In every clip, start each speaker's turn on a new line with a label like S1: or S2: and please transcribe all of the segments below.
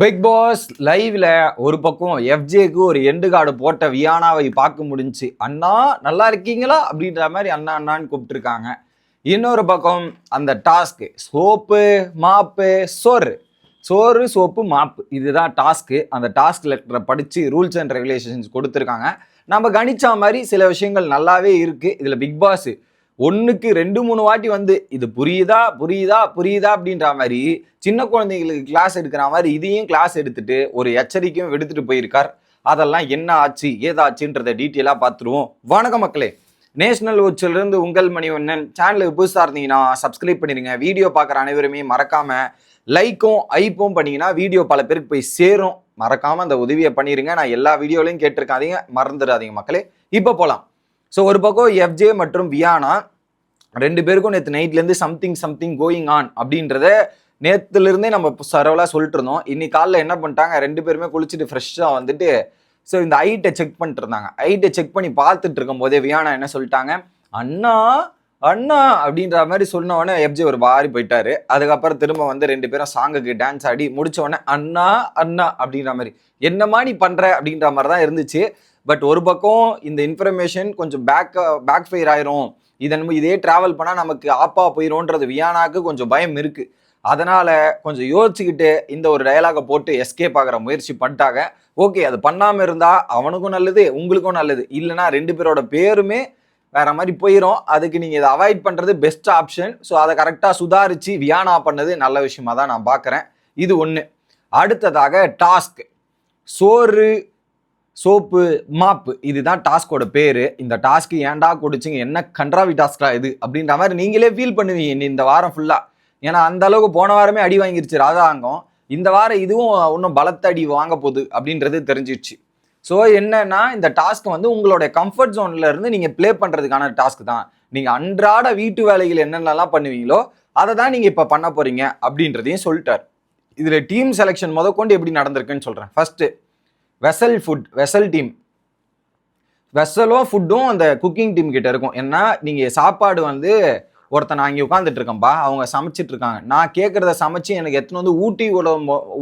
S1: Big pass லைவ்ல ஒரு பக்கம் எஃப்ஜேக்கு ஒரு எண்டு கார்டு போட்ட வியானாவை பார்க்க முடிஞ்சுச்சு. அண்ணா நல்லா இருக்கீங்களா? அப்படின்ற மாதிரி அண்ணா அண்ணான்னு கூப்பிட்டுருக்காங்க. இன்னொரு பக்கம் அந்த டாஸ்க்கு சோப்பு மாப்பு சோறு. சோறு சோப்பு மாப்பு. இதுதான் டாஸ்க்கு அந்த டாஸ்க் லெட்டரை படித்து ரூல்ஸ் அண்ட் ரெகுலேஷன்ஸ் கொடுத்துருக்காங்க. நம்ம கணிச்ச மாதிரி சில விஷயங்கள் நல்லாவே இருக்குது இதில் பிக் பாஸ் ஒன்றுக்கு ரெண்டு மூணு வாட்டி வந்து இது புரியுதா? புரியுதா? புரியுதா? அப்படின்ற மாதிரி சின்ன குழந்தைங்களுக்கு கிளாஸ் எடுக்கிற மாதிரி இதையும் கிளாஸ் எடுத்துட்டு ஒரு எச்சரிக்கையும் எடுத்துட்டு போயிருக்கார். அதெல்லாம் என்ன ஆச்சு? ஏதாச்சுன்றதை டீட்டெயிலாக பார்த்துருவோம். வணக்கம் மக்களே. நேஷனல் இருந்து உங்கள் மணிவண்ணன். சேனலுக்கு புதுசாக இருந்தீங்கன்னா சப்ஸ்கிரைப் பண்ணிடுங்க வீடியோ பார்க்குற அனைவருமே மறக்காம லைக்கும் ஐப்பும் பண்ணிங்கன்னா வீடியோ பல பேருக்கு போய் சேரும். மறக்காமல் அந்த உதவியை பண்ணிடுங்க நான் எல்லா வீடியோலையும் கேட்டிருக்காதீங்க. மறந்துடாதீங்க மக்களே. இப்போ போகலாம் ஸோ ஒரு பக்கம் எஃப்ஜே மற்றும் வியானா ரெண்டு பேருக்கும் நேற்று நைட்லேருந்து சம்திங் சம்திங் கோயிங் ஆன் அப்படின்றத நேற்றுலேருந்தே நம்ம சரவலாக சொல்லிட்டு இருந்தோம் இன்னைக்கு காலைல என்ன பண்ணிட்டாங்க? ரெண்டு பேருமே குளிச்சுட்டு ஃப்ரெஷ்ஷாக வந்துட்டு ஸோ இந்த ஐட்டை செக் பண்ணிட்டு இருந்தாங்க ஐட்டை செக் பண்ணி பார்த்துட்டு இருக்கும் போதே வியானா என்ன சொல்லிட்டாங்க? அண்ணா அண்ணா அப்படின்ற மாதிரி சொன்னவொடனே எப்ஜி ஒரு பாரி போயிட்டாரு. அதுக்கப்புறம் திரும்ப வந்து ரெண்டு பேரும் சாங்குக்கு டான்ஸ் ஆடி முடிச்ச அண்ணா அண்ணா அப்படின்ற மாதிரி. என்னம்மா நீ பண்ணுற அப்படின்ற மாதிரி தான் இருந்துச்சு. பட் ஒரு பக்கம் இந்த இன்ஃபர்மேஷன் கொஞ்சம் பேக் பேக் ஃபயர் ஆயிரும். இதன் இதே டிராவல் பண்ணால் நமக்கு ஆப்பா போயிடும்ன்றது வியானாக்கு கொஞ்சம் பயம் இருக்கு. அதனால கொஞ்சம் யோசிச்சுக்கிட்டு இந்த ஒரு டயலாகை போட்டு எஸ்கேப் ஆகிற முயற்சி பண்ணிட்டாங்க. ஓகே அது பண்ணாமல் இருந்தால் அவனுக்கும் நல்லது உங்களுக்கும் நல்லது. இல்லைன்னா ரெண்டு பேரோட பேருமே வேற மாதிரி போயிடும் அதுக்கு நீங்கள் இதை அவாய்ட் பண்ணுறது பெஸ்ட் ஆப்ஷன் ஸோ அதை கரெக்டாக சுதாரித்து வியானா பண்ணது நல்ல விஷயமா தான் நான் பார்க்குறேன். இது ஒன்று அடுத்ததாக டாஸ்க் சோறு சோப்பு மாப்பு இதுதான் டாஸ்கோட பேர். இந்த டாஸ்க்கு ஏன்டா கொடுச்சிங்க? என்ன கன்றாவி டாஸ்கா இது? அப்படின்ற மாதிரி நீங்களே ஃபீல் பண்ணுவீங்க இந்த வாரம் ஃபுல்லாக ஏன்னா அந்த அளவுக்கு போன வாரமே அடி வாங்கிருச்சு ராஜாங்கம் இந்த வாரம் இதுவும் இன்னும் பலத்த அடி வாங்க போகுது அப்படின்றது தெரிஞ்சிடுச்சு ஸோ என்னன்னா இந்த டாஸ்க் வந்து உங்களோட கம்ஃபர்ட் ஜோன்ல இருந்து நீங்கள் ப்ளே பண்ணுறதுக்கான டாஸ்க் தான். நீங்கள் அன்றாட வீட்டு வேலைகள் என்னென்னலாம் பண்ணுவீங்களோ அதை தான் நீங்கள் இப்போ பண்ண போகிறீங்க அப்படின்றதையும் சொல்லிட்டார். இதில் டீம் செலெக்ஷன் முதற்கொண்டு எப்படி நடந்திருக்குன்னு சொல்கிறேன் first vessel food vessel team வெசலும் ஃபுட்டும் அந்த குக்கிங் டீம் கிட்ட இருக்கும். ஏன்னா நீங்கள் சாப்பாடு வந்து ஒருத்தன் நான் இங்கே உட்காந்துட்டு இருக்கேன்ப்பா அவங்க சமைச்சிட்டு இருக்காங்க. நான் கேட்குறத சமைச்சு எனக்கு எத்தனை வந்து ஊட்டி விட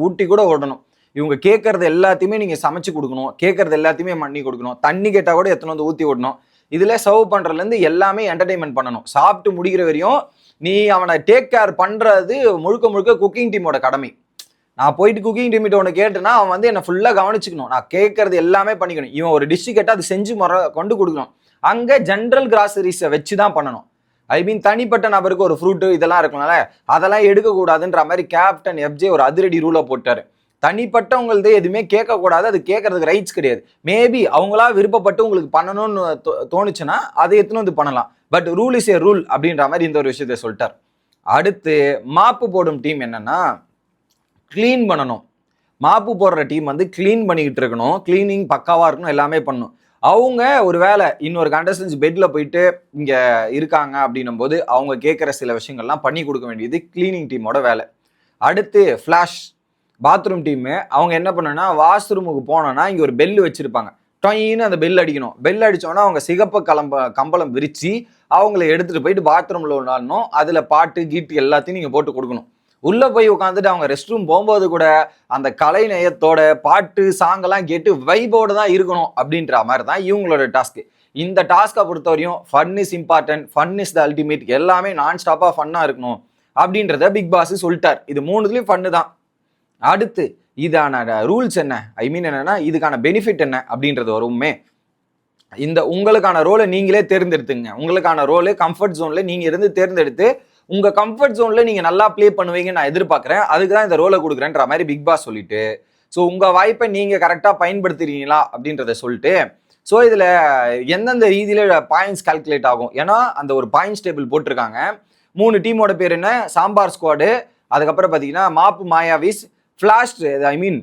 S1: ஊட்டி கூட விடணும் இவங்க கேட்கறது எல்லாத்தையுமே நீங்கள் சமைச்சு கொடுக்கணும். கேட்கறது எல்லாத்தையுமே பண்ணி கொடுக்கணும். தண்ணி கேட்டால் கூட எத்தனை வந்து ஊற்றி விடணும் இதில் சர்வ் பண்ணுறதுலேருந்து எல்லாமே என்டர்டைன்மெண்ட் பண்ணணும். சாப்பிட்டு முடிக்கிற வரையும் நீ அவனை டேக் கேர் பண்ணுறது முழுக்க முழுக்க குக்கிங் டீமோட கடமை. நான் போயிட்டு குக்கிங் டீமிட்ட ஒன்று கேட்டேன்னா அவன் வந்து என்னை ஃபுல்லாக கவனிச்சுக்கணும். நான் கேட்கறது எல்லாமே பண்ணிக்கணும். இவன் ஒரு டிஷ்ஷு கேட்டால் அது செஞ்சு முறை கொண்டு கொடுக்கணும். அங்கே ஜென்ரல் கிராசரிஸை வச்சு தான் பண்ணணும். ஐ மீன் தனிப்பட்ட நபருக்கு ஒரு ஃப்ரூட்டு இதெல்லாம் இருக்கணும்ல அதெல்லாம் எடுக்கக்கூடாதுன்ற மாதிரி கேப்டன் எஃப்ஜே ஒரு அதிரடி ரூலை போட்டார். தனிப்பட்டவங்களது எதுவுமே கேட்கக்கூடாது. அது கேட்கறதுக்கு ரைட்ஸ் கிடையாது. மேபி அவங்களா விருப்பப்பட்டு உங்களுக்கு பண்ணணும்னு தோ- தோணுச்சுன்னா அதை எடுத்துன்னு வந்து பண்ணலாம். But rule is a rule அப்படின்ற மாதிரி இந்த ஒரு விஷயத்த சொல்லிட்டார். அடுத்து மாப்பு போடும் டீம் என்னன்னா க்ளீன் பண்ணணும். மாப்பு போடுற டீம் வந்து க்ளீன் பண்ணிக்கிட்டு இருக்கணும். க்ளீனிங் பக்காவாக இருக்கணும் எல்லாமே பண்ணணும். அவங்க ஒரு வேலை இன்னொரு கண்டஸ்டன்ஸ் பெட்டில் போயிட்டு இங்கே இருக்காங்க அப்படின்னும் போது அவங்க கேட்குற சில விஷயங்கள்லாம் பண்ணி கொடுக்க வேண்டியது க்ளீனிங் டீமோட வேலை. அடுத்து ஃப்ளாஷ் பாத்ரூம் டீமு அவங்க என்ன பண்ணனா வாஷ்ரூமுக்கு போனோன்னா இங்கே ஒரு பெல் வச்சுருப்பாங்க. டொயின்னு அந்த பெல் அடிக்கணும். பெல் அடித்தோன்னா அவங்க சிகப்பு கலம்ப கம்பளம் விரித்து அவங்கள எடுத்துகிட்டு போயிட்டு பாத்ரூமில் விளாடணும் அதில் பாட்டு கீட்டு எல்லாத்தையும் நீங்கள் போட்டு கொடுக்கணும். உள்ளே போய் உட்காந்துட்டு அவங்க ரெஸ்ட் ரூம் போகும்போது கூட அந்த கலை நயத்தோட பாட்டு சாங்கெல்லாம் கேட்டு வைபோடு தான் இருக்கணும் அப்படின்ற மாதிரி தான் இவங்களோட டாஸ்க்கு இந்த டாஸ்க்கை பொறுத்தவரையும் fun is important fun is the ultimate எல்லாமே நான் ஸ்டாப்பாக ஃபன்னாக இருக்கணும் அப்படின்றத பிக் பாஸ் சொல்லிட்டார். இது மூணுதுலேயும் ஃபன்னு தான். அடுத்து இதான ரூல்ஸ் என்ன? ஐ மீன் என்னன்னா இதுக்கான பெனிஃபிட் என்ன அப்படின்றது வருமே. இந்த உங்களுக்கான ரோலை நீங்களே தேர்ந்தெடுத்துங்க. உங்களுக்கான ரோலு கம்ஃபர்ட் ஜோனில் நீங்கள் இருந்து தேர்ந்தெடுத்து உங்க கம்ஃபர்ட் ஜோன்ல நீங்க நல்லா ப்ளே பண்ணுவீங்கன்னு நான் எதிர்பார்க்கறேன். அதுக்கு தான் இந்த ரோலை கொடுக்குறேன்ற மாதிரி பிக் பாஸ் சொல்லிட்டு ஸோ உங்க வாய்ப்பை நீங்க கரெக்டாக பயன்படுத்துறீங்களா அப்படின்றத சொல்லிட்டு ஸோ இதில் எந்தெந்த ரீதியில பாயிண்ட்ஸ் கால்குலேட் ஆகும்? ஏன்னா அந்த ஒரு பாயிண்ட்ஸ் டேபிள் போட்டிருக்காங்க. மூணு டீமோட பேர் என்ன? சாம்பார் ஸ்குவாடு அதுக்கப்புறம் பார்த்தீங்கன்னா மாப்பு மாயாவிஸ் ஃப்ளாஷ் ஐ மீன்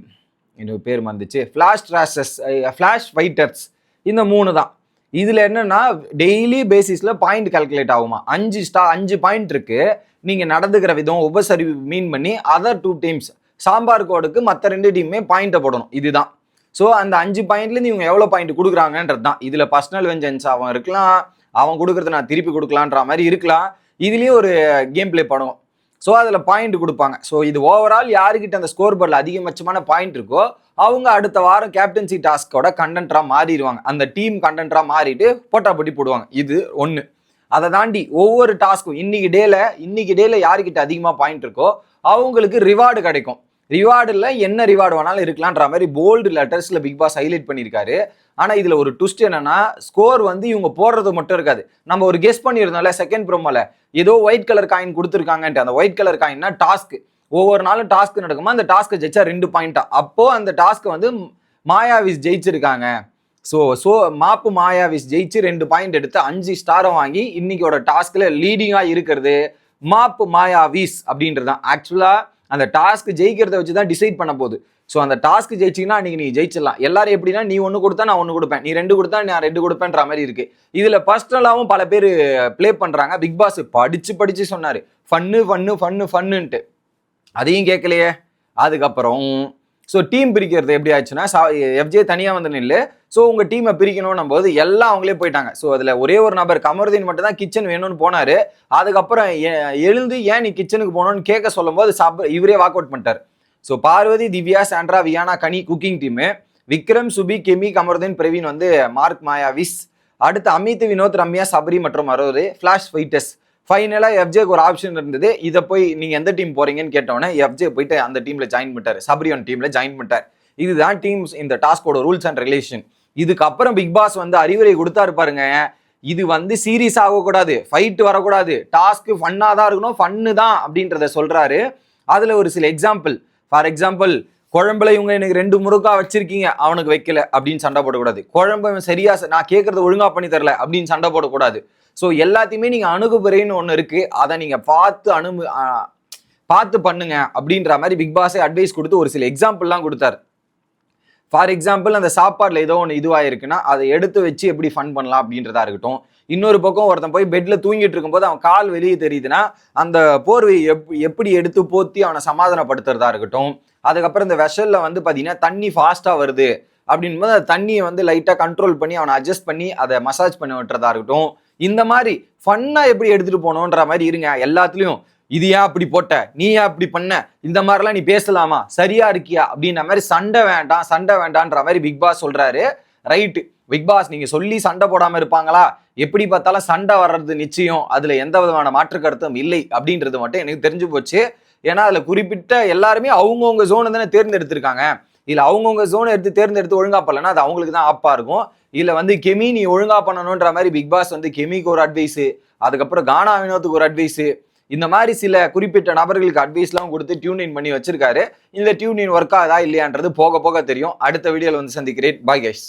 S1: என்னோட பேர் வந்துச்சு ஃப்ளாஷ் ட்ராசஸ் ஃப்ளாஷ் ஃபைட்டர்ஸ் இந்த மூணு தான். இதில் என்னன்னா டெய்லி பேசிஸில் பாயிண்ட் கால்குலேட் ஆகுமா? அஞ்சு ஸ்டா அஞ்சு பாயிண்ட் இருக்குது நீங்கள் நடந்துக்கிற விதம் உபசரிவு மீன் பண்ணி அதர் டூ டீம்ஸ் சாம்பார் கோடுக்கு மற்ற ரெண்டு டீமுமே பாயிண்ட்டை போடணும். இதுதான். ஸோ அந்த அஞ்சு பாயிண்ட்லேருந்து இவங்க எவ்வளோ பாயிண்ட் கொடுக்குறாங்கன்றது தான். இதில் பர்சனல் வெஞ்சன்ஸ் அவன் இருக்கலாம் அவன் கொடுக்குறத நான் திருப்பி கொடுக்கலான்ற மாதிரி இருக்கலாம். இதுலேயும் ஒரு கேம் ப்ளே பண்ணுவோம் ஸோ அதில் பாயிண்ட் கொடுப்பாங்க. ஸோ இது ஓவரால் யாருக்கிட்ட அந்த ஸ்கோர் போர்டில் அதிகபட்சமான பாயிண்ட் இருக்கோ அவங்க அடுத்த வாரம் கேப்டன்சி டாஸ்கோட கண்டென்ட்டாக மாறிடுவாங்க. அந்த டீம் கண்டென்ட்டாக மாறிட்டு போட்டா போட்டி போடுவாங்க. இது ஒன்று அதை தாண்டி ஒவ்வொரு டாஸ்க்கும் இன்னைக்கு டேல இன்னைக்கு டேல யாருக்கிட்ட அதிகமாக பாயிண்ட் இருக்கோ அவங்களுக்கு ரிவார்டு கிடைக்கும். ரிவார்டில் என்ன ரிவார்டு வேணாலும் இருக்கலான்ற மாதிரி போல்டு லெட்டர்ஸில் பிக் பாஸ் ஹைலைட் பண்ணியிருக்காரு. ஆனால் இதில் ஒரு ட்விஸ்ட் என்னன்னா ஸ்கோர் வந்து இவங்க போடுறது மட்டும் இருக்காது. நம்ம ஒரு கெஸ் பண்ணியிருந்தோம்ல செகண்ட் ப்ரோமோல ஏதோ ஒயிட் கலர் காயின் கொடுத்துருக்காங்கன்ட்டு. அந்த ஒயிட் கலர் காயின்னா டாஸ்க்கு ஒவ்வொரு நாளும் டாஸ்க் நடக்குமா? அந்த டாஸ்க்கை ஜெயிச்சா ரெண்டு பாயிண்டா அப்போ அந்த டாஸ்க்கை வந்து மாயாவிஸ் ஜெயிச்சிருக்காங்க. ஸோ ஸோ மாப்பு மாயாவிஸ் ஜெயிச்சு ரெண்டு பாயிண்ட் எடுத்து அஞ்சு ஸ்டாரை வாங்கி இன்னைக்கோட டாஸ்க்ல லீடிங்காக இருக்கிறது மாப்பு மாயாவிஸ் அப்படின்றது தான். ஆக்சுவலாக அந்த டாஸ்க் ஜெயிக்கிறத வச்சு தான் டிசைட் பண்ண போகுது. ஸோ அந்த டாஸ்க் ஜெயிச்சிங்கன்னா அன்றைக்கி நீ ஜெயிச்சிடலாம். எல்லாரும் எப்படின்னா நீ ஒன்று கொடுத்தா நான் ஒன்று கொடுப்பேன். நீ ரெண்டு கொடுத்தா நான் ரெண்டு கொடுப்பேன்ற மாதிரி இருக்கு. இதில் பர்சனலாகவும் பல பேர் ப்ளே பண்ணுறாங்க பிக் பாஸ் படித்து படித்து சொன்னார். ஃபன்னு ஃபன்னு ஃபன்னு ஃபன்னுன்ட்டு அதையும் கேட்கலையே. அதுக்கப்புறம் ஸோ டீம் பிரிக்கிறது எப்படி ஆச்சுன்னா எஃப்ஜே தனியாக வந்து நில்லு. ஸோ உங்கள் டீமை பிரிக்கணும் போது எல்லாம் அவங்களே போயிட்டாங்க. ஸோ அதில் ஒரே ஒரு நபர் கமருதீன் மட்டும் தான் கிச்சன் வேணும்னு போனார். அதுக்கப்புறம் எழுந்து ஏன் நீ கிச்சனுக்கு போகணும்னு கேட்க சொல்லும்போது சப் இவரே வாக் அவுட் பண்ணிட்டார். So Parvathy Divya Sandra Viyana Kani cooking team Vikram Subi Kemi Kamaruddin Praveen வந்து மார்க் மாயா விஸ். அடுத்து அமித் வினோத் ரம்யா சபரி மற்றும் அரோரு ஃப்ளாஷ் ஃபைட்டர்ஸ் ஃபைனலாக எஃப்ஜேக்கு ஒரு ஆப்ஷன் இருந்தது. இதை போய் நீங்கள் எந்த டீம் போகிறீங்கன்னு கேட்டோன்னே எஃப்ஜே போயிட்டு அந்த டீமில் ஜாயின் பண்ணிட்டார். சபரியோன் டீமில் ஜாயின் பண்ணிட்டார். இதுதான் டீம்ஸ் இந்த டாஸ்கோட ரூல்ஸ் அண்ட் ரெகுலேஷன் இதுக்கப்புறம் பிக் பாஸ் வந்து அறிவுரை கொடுத்தாரு பாருங்க. இது வந்து சீரியஸ் ஆகக்கூடாது. ஃபைட் வரக்கூடாது. டாஸ்க்கு ஃபன்னாக தான் இருக்கணும். ஃபன்னு தான் அப்படின்றத சொல்கிறாரு அதில் ஒரு சில எக்ஸாம்பிள் ஃபார் எக்ஸாம்பிள் குழம்புல இவங்க எனக்கு ரெண்டு முறுக்கா வச்சிருக்கீங்க அவனுக்கு வைக்கல அப்படின்னு சண்டை போடக்கூடாது. குழம்பு சரியா நான் கேட்கறது ஒழுங்கா பண்ணி தரல அப்படின்னு சண்டை போடக்கூடாது. ஸோ எல்லாத்தையுமே நீங்க அணுகுமுறைன்னு ஒன்று இருக்கு. அதை நீங்க பார்த்து அணு பார்த்து பண்ணுங்க அப்படின்ற மாதிரி பிக் பாஸே அட்வைஸ் கொடுத்து ஒரு சில எக்ஸாம்பிள்லாம் கொடுத்தாரு. ஃபார் எக்ஸாம்பிள் அந்த சாப்பாடுல ஏதோ ஒன்று இதுவாயிருக்குன்னா அதை எடுத்து வச்சு எப்படி ஃபன் பண்ணலாம் அப்படின்றதா இருக்கட்டும். இன்னொரு பக்கம் ஒருத்தன் போய் பெட்ல தூங்கிட்டு இருக்கும்போது அவன் கால் வெளியே தெரியுதுன்னா அந்த போர்வையை எப் எப்படி எடுத்து போத்தி அவனை சமாதானப்படுத்துறதா இருக்கட்டும். அதுக்கப்புறம் இந்த விஷலில் வந்து பார்த்தீங்கன்னா தண்ணி ஃபாஸ்ட்டாக வருது. அப்படின் போது அந்த தண்ணியை வந்து லைட்டாக கண்ட்ரோல் பண்ணி அவனை அட்ஜஸ்ட் பண்ணி அதை மசாஜ் பண்ணி விட்டுறதா இருக்கட்டும். இந்த மாதிரி ஃபன்னாக எப்படி எடுத்துகிட்டு போகணுன்ற மாதிரி இருங்க. எல்லாத்துலேயும் இது ஏன் அப்படி போட்ட? நீ ஏன் அப்படி பண்ண? இந்த மாதிரிலாம் நீ பேசலாமா? சரியா இருக்கியா? அப்படின்ற மாதிரி சண்டை வேண்டாம் சண்டை வேண்டான்ற மாதிரி பிக் பாஸ் சொல்றாரு. ரைட்டு பிக் பாஸ் நீங்க சொல்லி சண்டை போடாம இருப்பாங்களா? எப்படி பார்த்தாலும் சண்டை வர்றது நிச்சயம். அதுல எந்த விதமான மாற்று கருத்தும் இல்லை அப்படின்றது மட்டும் எனக்கு தெரிஞ்சு போச்சு. ஏன்னா அதுல குறிப்பிட்ட எல்லாருமே அவங்கவுங்க ஜோனை தானே தேர்ந்தெடுத்திருக்காங்க. இல்ல அவங்கவுங்க ஜோனை எடுத்து தேர்ந்தெடுத்து ஒழுங்கா பண்ணலன்னா அது அவங்களுக்கு தான் ஆப்பா இருக்கும். இல்ல வந்து கெமி நீ ஒழுங்கா பண்ணணுன்ற மாதிரி பிக் பாஸ் வந்து கெமிக்கு ஒரு அட்வைஸ் அதுக்கப்புறம் கானா வினோத்துக்கு ஒரு அட்வைஸ் இந்த மாதிரி சில குறிப்பிட்ட நபர்களுக்கு அட்வைஸ்லாம் கொடுத்து டியூன் இன் பண்ணி வச்சிருக்காரு. இந்த டியூன் இன் ஒர்க் ஆகுதா இல்லையான்றது போக போக தெரியும். அடுத்த வீடியோல வந்து சந்திக்கிறேன். Bye guys